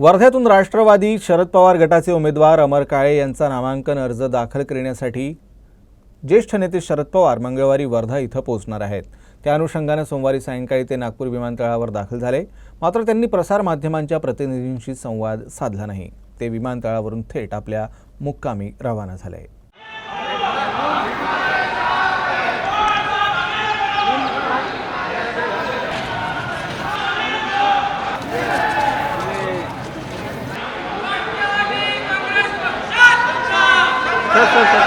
वर्ध्यातून राष्ट्रवादी शरद पवार गटाचे उमेदवार अमर काळे यांचा नामांकन अर्ज दाखल करण्यासाठी ज्येष्ठ नेते शरद पवार मंगळवारी वर्धा इथं पोहोचणार आहेत. त्या अनुषंगानं सोमवारी सायंकाळी ते नागपूर विमानतळावर दाखल झाले. मात्र त्यांनी प्रसारमाध्यमांच्या प्रतिनिधींशी संवाद साधला नाही. ते विमानतळावरून थेट आपल्या मुक्कामी रवाना झाले. Yes, yes, yes.